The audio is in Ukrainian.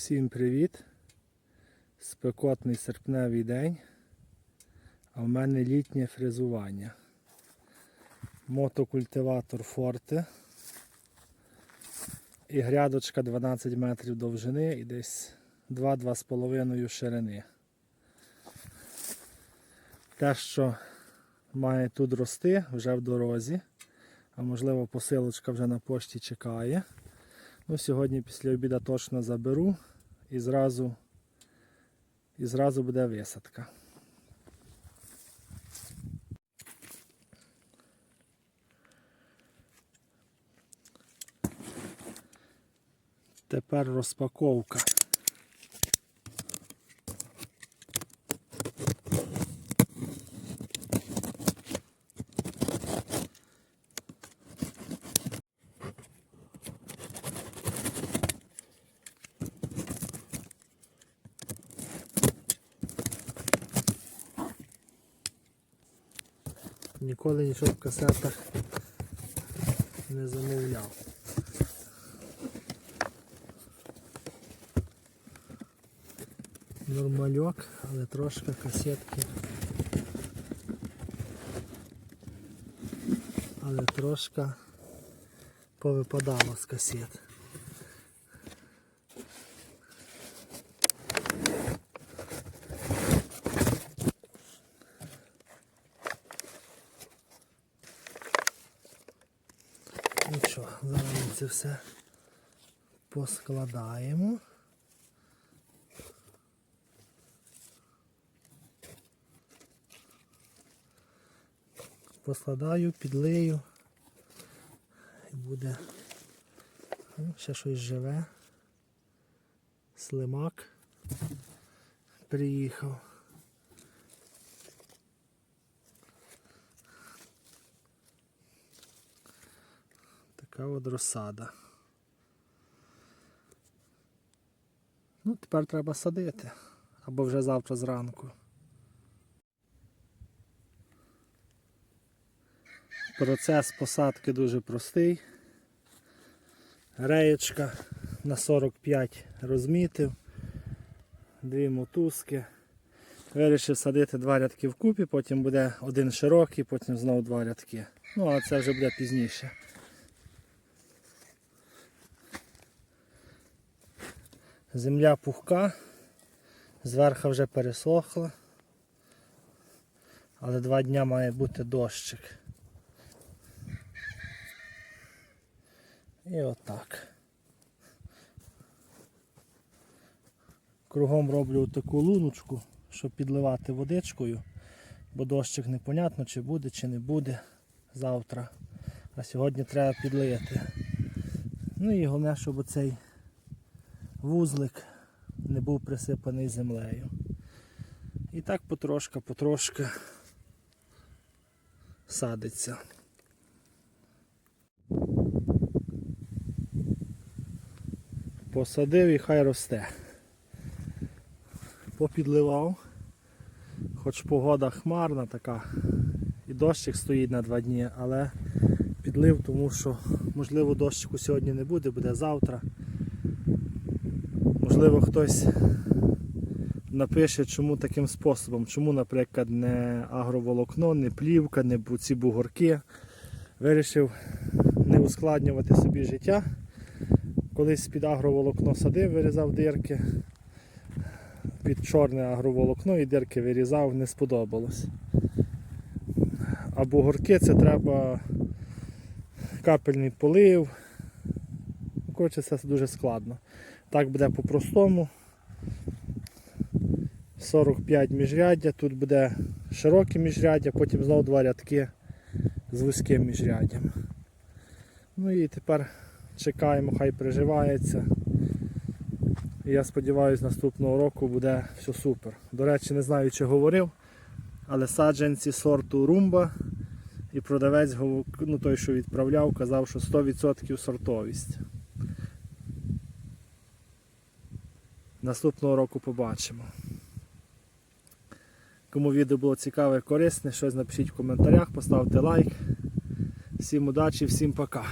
Всім привіт! Спекотний серпневий день, а в мене літнє фрезування. Мотокультиватор Forte і грядочка 12 метрів довжини і десь 2-2,5 ширини. Те, що має тут рости, вже в дорозі, а можливо посилочка вже на пошті чекає. Ну, сьогодні після обіду точно заберу і зразу, і зразу буде висадка. Тепер розпаковка. Ніколи нічого в касетах не замовляв. Нормальок, але трошки касетки. Але трошки повипадало з касет. Нічого, зараз ми це все поскладаємо. Поскладаю, підлию і буде ну, ще щось живе. Слимак приїхав. Така от розсада. Ну, тепер треба садити. Або вже завтра зранку. Процес посадки дуже простий. Реєчка на 45 розмітив, дві мотузки. Вирішив садити два рядки вкупі, потім буде один широкий, потім знову два рядки. Ну, а це вже буде пізніше. Земля пухка, зверху вже пересохла, але два дня має бути дощик. І отак. Кругом роблю таку луночку, щоб підливати водичкою, бо дощик непонятно, чи буде, чи не буде завтра. А сьогодні треба підлити. Ну і головне, щоб оцей вузлик не був присипаний землею. І так потрошка, потрошки садиться. Посадив і хай росте. Попідливав, хоч погода хмарна така, і дощик стоїть на два дні, але підлив, тому що можливо дощику сьогодні не буде, буде завтра. Можливо, хтось напише, чому таким способом, чому, наприклад, не агроволокно, не плівка, не ці бугорки. Вирішив не ускладнювати собі життя. Колись під агроволокно садив, вирізав дирки. Під чорне агроволокно і дирки вирізав, не сподобалось. А бугорки це треба капельний полив. Коротше, це дуже складно. Так буде по-простому. 45 міжряддя, тут буде широке міжряддя, потім знову два рядки з вузьким міжряддям. Ну і тепер чекаємо, хай приживається. Я сподіваюся, наступного року буде все супер. До речі, не знаю, чи говорив, але саджанці сорту румба і продавець, ну той, що відправляв, казав, що 100% сортовість. Наступного року побачимо. Кому відео було цікаве і корисне, щось напишіть в коментарях, поставте лайк. Всім удачі, всім пока.